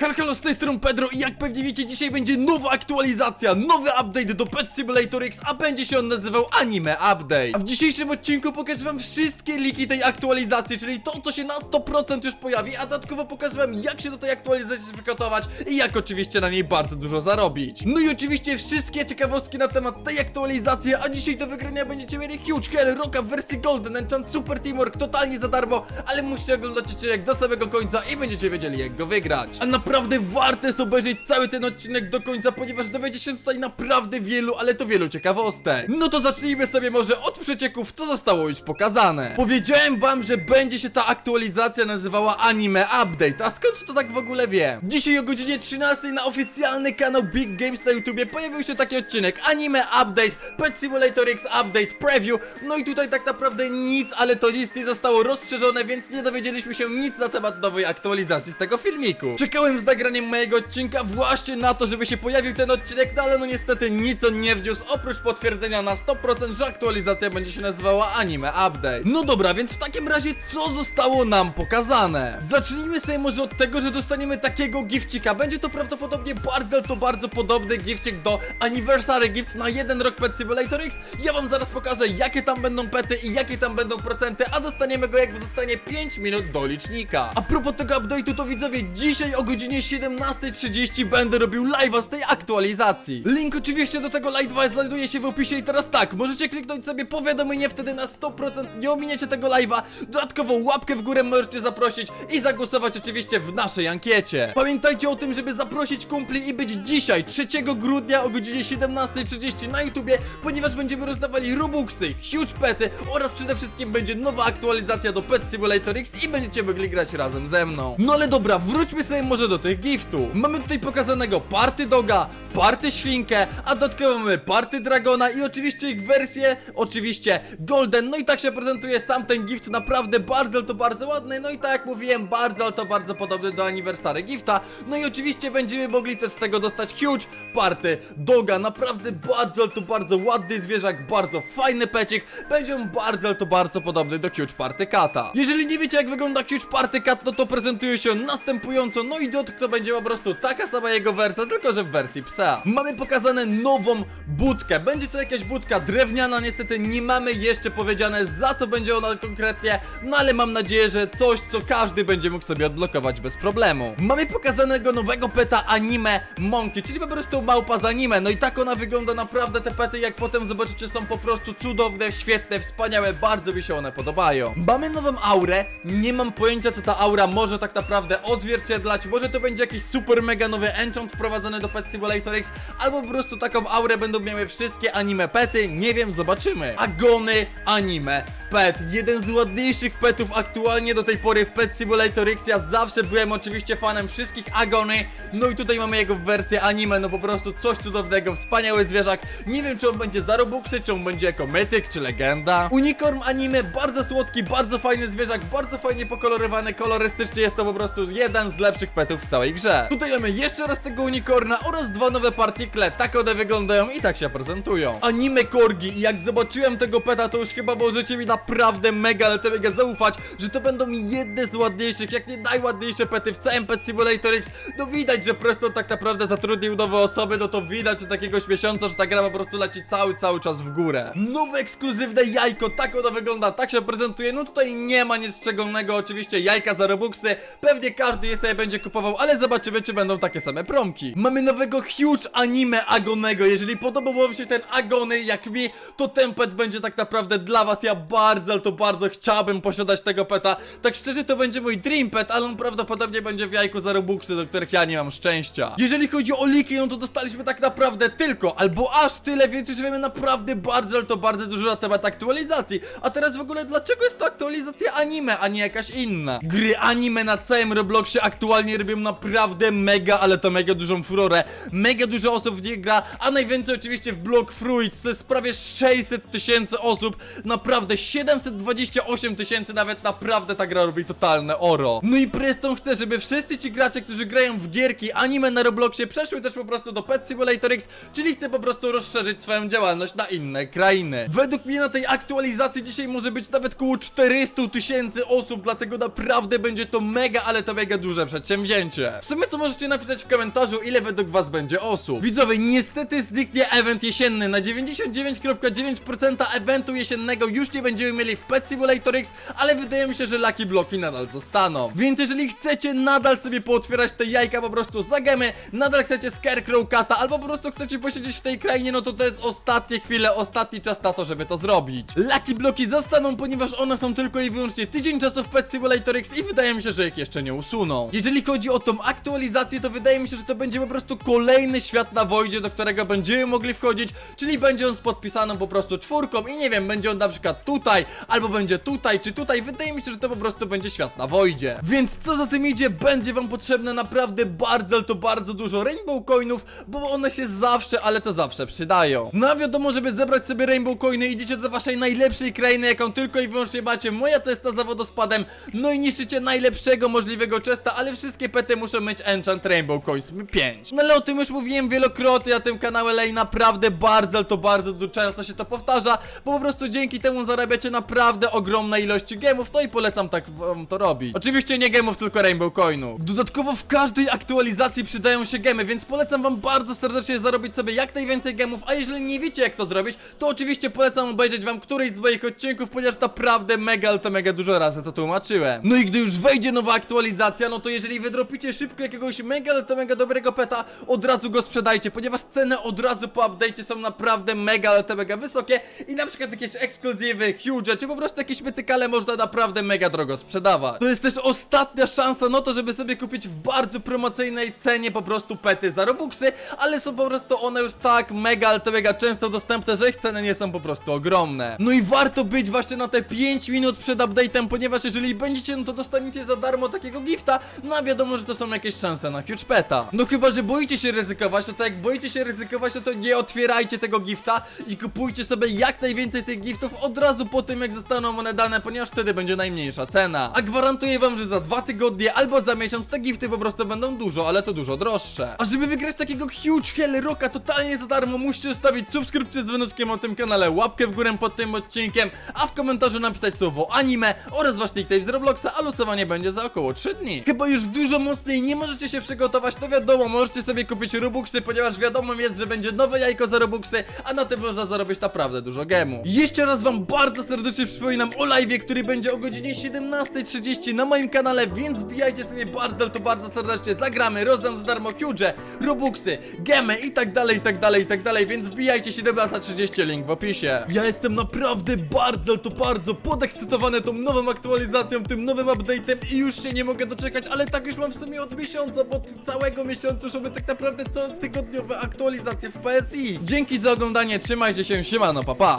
Halo, z tej strony Pedro i jak pewnie wiecie, dzisiaj będzie nowa aktualizacja, nowy update do Pet Simulator X, a będzie się on nazywał Anime Update. A w dzisiejszym odcinku pokażę wam wszystkie liki tej aktualizacji, czyli to, co się na 100% już pojawi, a dodatkowo pokażę wam, jak się do tej aktualizacji przygotować i jak oczywiście na niej bardzo dużo zarobić. No i oczywiście wszystkie ciekawostki na temat tej aktualizacji, a dzisiaj do wygrania będziecie mieli Huge Hell, Rocka w wersji Golden, Enchant Super Teamwork totalnie za darmo, ale musicie oglądać odcinek do samego końca i będziecie wiedzieli, jak go wygrać. A naprawdę warto jest obejrzeć cały ten odcinek do końca, ponieważ dowiecie się tutaj naprawdę wielu, ale to wielu ciekawostek. No to zacznijmy sobie może od przecieków, co zostało już pokazane. Powiedziałem wam, że będzie się ta aktualizacja nazywała Anime Update, a skąd to tak w ogóle wiem? Dzisiaj o godzinie 13 na oficjalny kanał Big Games na YouTubie pojawił się taki odcinek Anime Update, Pet Simulator X Update Preview, no i tutaj tak naprawdę nic, ale to nic nie zostało rozszerzone, więc nie dowiedzieliśmy się nic na temat nowej aktualizacji z tego filmiku. Czekałem z nagraniem mojego odcinka właśnie na to, żeby się pojawił ten odcinek, no ale no niestety nic on nie wniósł, oprócz potwierdzenia na 100%, że aktualizacja będzie się nazywała Anime Update. No dobra, więc w takim razie co zostało nam pokazane? Zacznijmy sobie może od tego, że dostaniemy takiego gifcika. Będzie to prawdopodobnie bardzo, to bardzo podobny gifcik do Anniversary Gift na jeden rok Pet Simulator X. Ja wam zaraz pokażę, jakie tam będą pety i jakie tam będą procenty, a dostaniemy go jak zostanie 5 minut do licznika. A propos tego update'u, to widzowie, dzisiaj o godzinie 17.30 będę robił live'a z tej aktualizacji. Link oczywiście do tego live'a znajduje się w opisie i teraz tak, możecie kliknąć sobie powiadomienie, wtedy na 100% nie ominiecie tego live'a. Dodatkowo łapkę w górę możecie zaprosić i zagłosować oczywiście w naszej ankiecie. Pamiętajcie o tym, żeby zaprosić kumpli i być dzisiaj, 3 grudnia o godzinie 17.30 na YouTubie, ponieważ będziemy rozdawali Robuxy, huge pety oraz przede wszystkim będzie nowa aktualizacja do Pet Simulator X i będziecie mogli grać razem ze mną. No ale dobra, wróćmy sobie może do tych giftów. Mamy tutaj pokazanego Party Doga, Party Świnkę, a dodatkowo mamy Party Dragona i oczywiście ich wersję, oczywiście Golden, no i tak się prezentuje sam ten gift, naprawdę bardzo, ale to bardzo ładny, no i tak jak mówiłem, bardzo, ale to bardzo podobny do Anniversary Gifta, no i oczywiście będziemy mogli też z tego dostać Huge Party. Doga, naprawdę bardzo, ale to bardzo ładny zwierzak, bardzo fajny pecik, będzie on bardzo, ale to bardzo podobny do Huge Party Cata. Jeżeli nie wiecie jak wygląda Huge Party Cat, no to prezentuje się następująco, no i dot to będzie po prostu taka sama jego wersja, tylko że w wersji psa. Mamy pokazane nową budkę, będzie to jakaś budka drewniana, niestety nie mamy jeszcze powiedziane za co będzie ona konkretnie, no ale mam nadzieję, że coś co każdy będzie mógł sobie odblokować bez problemu. Mamy pokazanego nowego peta anime Monkey, czyli po prostu małpa z anime, no i tak ona wygląda naprawdę, te pety jak potem zobaczycie są po prostu cudowne, świetne, wspaniałe, bardzo mi się one podobają. Mamy nową aurę, nie mam pojęcia co ta aura może tak naprawdę odzwierciedlać, może to będzie jakiś super mega nowy enchant wprowadzony do Pet Simulator X, albo po prostu taką aurę będą miały wszystkie anime pety, nie wiem, zobaczymy. Agony anime pet, jeden z ładniejszych petów aktualnie do tej pory w Pet Simulator X, ja zawsze byłem oczywiście fanem wszystkich agony, no i tutaj mamy jego wersję anime, no po prostu coś cudownego, wspaniały zwierzak, nie wiem czy on będzie za Robuxy, czy on będzie jako mytyk, czy legenda. Unicorn anime, bardzo słodki, bardzo fajny zwierzak, bardzo fajnie pokolorowany, kolorystycznie jest to po prostu jeden z lepszych petów w całej grze. Tutaj mamy jeszcze raz tego unicorna oraz dwa nowe partikle, tak one wyglądają i tak się prezentują. Anime Korgi jak zobaczyłem tego peta, to już chyba możecie mi naprawdę mega, ale to mega zaufać, że to będą jedne z ładniejszych, jak nie najładniejsze pety w całym Pet Simulator X. No widać, że Preston tak naprawdę zatrudnił nowe osoby, no to widać od jakiegoś miesiąca, że ta gra po prostu leci cały, cały czas w górę. Nowe ekskluzywne jajko, tak ono wygląda, tak się prezentuje, no tutaj nie ma nic szczególnego, oczywiście jajka za Robuxy, pewnie każdy je sobie będzie kupował, ale zobaczymy, czy będą takie same promki. Mamy nowego huge anime Agonego, jeżeli podobał wam się ten Agony, jak mi, to ten pet będzie tak naprawdę dla was, ja bardzo, ale to bardzo chciałbym posiadać tego peta, tak szczerze to będzie mój dream pet, ale on prawdopodobnie będzie w jajku za Robuxy, do których ja nie mam szczęścia. Jeżeli chodzi o liki, no to dostaliśmy tak naprawdę tylko, albo aż tyle, więc już wiemy naprawdę bardzo, ale to bardzo dużo na temat aktualizacji. A teraz w ogóle dlaczego jest to aktualizacja anime, a nie jakaś inna? Gry anime na całym Robloxie aktualnie robią naprawdę mega, ale to mega dużą furorę. Mega dużo osób w nie gra, a najwięcej oczywiście w Block Fruits, to jest prawie 600 tysięcy osób, naprawdę 728 tysięcy, nawet naprawdę ta gra robi totalne oro. No i Preston chce, żeby wszyscy ci gracze, którzy grają w gierki anime na Robloxie przeszły też po prostu do Pet Simulator X, czyli chce po prostu rozszerzyć swoją działalność na inne krainy. Według mnie na tej aktualizacji dzisiaj może być nawet około 400 tysięcy osób, dlatego naprawdę będzie to mega, ale to mega duże przedsięwzięcie. W sumie to możecie napisać w komentarzu, ile według was będzie osób. Widzowie, niestety zniknie event jesienny. Na 99,9% eventu jesiennego już nie będziemy mieli w Pet Simulator X, ale wydaje mi się, że Lucky Bloki nadal zostaną. Więc jeżeli chcecie nadal sobie pootwierać te jajka po prostu za gemy, nadal chcecie Scarecrow Kata, albo po prostu chcecie posiedzieć w tej krainie, no to to jest ostatnie chwile, ostatni czas na to, żeby to zrobić. Lucky Bloki zostaną, ponieważ one są tylko i wyłącznie tydzień czasu w Pet Simulator X i wydaje mi się, że ich jeszcze nie usuną. Jeżeli chodzi o tą aktualizację, to wydaje mi się, że to będzie po prostu kolejny świat na Wojdzie, do którego będziemy mogli wchodzić, czyli będzie on z podpisaną po prostu czwórką i nie wiem, będzie on na przykład tutaj, albo będzie tutaj, czy tutaj, wydaje mi się, że to po prostu będzie świat na Wojdzie. Więc co za tym idzie, będzie wam potrzebne naprawdę bardzo, ale to bardzo dużo Rainbow Coinów, bo one się zawsze, ale to zawsze przydają. No a wiadomo, żeby zebrać sobie Rainbow Coiny, idziecie do waszej najlepszej krainy, jaką tylko i wyłącznie macie. Moja to jest ta za wodospadem, no i niszczycie najlepszego możliwego chesta, ale wszystkie pety muszą mieć enchant Rainbow Coins 5. No ale o tym już mówiłem wielokrotnie na tym kanale, ale i naprawdę bardzo, ale to bardzo często się to powtarza, bo po prostu dzięki temu zarabiacie naprawdę ogromne ilości gemów, no i polecam tak wam to robić. Oczywiście nie gemów, tylko Rainbow Coinów. Dodatkowo w każdej aktualizacji przydają się gemy, więc polecam wam bardzo serdecznie zarobić sobie jak najwięcej gemów, a jeżeli nie wiecie jak to zrobić, to oczywiście polecam obejrzeć wam któryś z moich odcinków, ponieważ naprawdę mega, ale to mega dużo razy to tłumaczyłem. No i gdy już wejdzie nowa aktualizacja, no to jeżeli wydropicie szybko jakiegoś mega, ale to mega dobrego peta, od razu go sprzedajcie, ponieważ ceny od razu po update'cie są naprawdę mega, ale to mega wysokie i na przykład jakieś ekskluzywy, huge, czy po prostu jakieś mytykale można naprawdę mega drogo sprzedawać. To jest też ostatnia szansa na to, żeby sobie kupić w bardzo promocyjnej cenie po prostu pety za robuxy, ale są po prostu one już tak mega, ale to mega często dostępne, że ich ceny nie są po prostu ogromne. No i warto być właśnie na te 5 minut przed update'em, ponieważ jeżeli będziecie, no to dostaniecie za darmo takiego gifta, no a wiadomo, że to są jakieś szanse na huge peta. No chyba, że boicie się ryzykować, no to jak boicie się ryzykować, no to nie otwierajcie tego gifta i kupujcie sobie jak najwięcej tych giftów od razu po tym, jak zostaną one dane, ponieważ wtedy będzie najmniejsza cena. A gwarantuję wam, że za dwa tygodnie albo za miesiąc te gifty po prostu będą dużo, ale to dużo droższe. A żeby wygrać takiego huge Hell Rocka totalnie za darmo, musicie zostawić subskrypcję z dzwoneczkiem o tym kanale, łapkę w górę pod tym odcinkiem, a w komentarzu napisać słowo anime oraz wasz nickname z Robloxa, a losowanie będzie za około 3 dni. Chyba już dużo mocniej nie możecie się przygotować, to wiadomo, możecie sobie kupić Robuxy, ponieważ wiadomo jest, że będzie nowe jajko za Robuxy, a na tym można zarobić naprawdę dużo gemu. Jeszcze raz wam bardzo serdecznie przypominam o live, który będzie o godzinie 17.30 na moim kanale, więc wbijajcie sobie bardzo, to bardzo serdecznie, zagramy, rozdam za darmo huge, Robuxy, gemy i tak dalej, i tak dalej, i tak dalej, więc wbijajcie 17.30, link w opisie. Ja jestem naprawdę bardzo, to bardzo podekscytowany tą nową aktualizacją, tym nowym update'em i już się nie mogę doczekać, ale tak już mam w sumie od miesiąca, bo od całego miesiąca mamy tak naprawdę co tygodniowe aktualizacje w PSI. Dzięki za oglądanie, trzymajcie się, siemano, pa pa!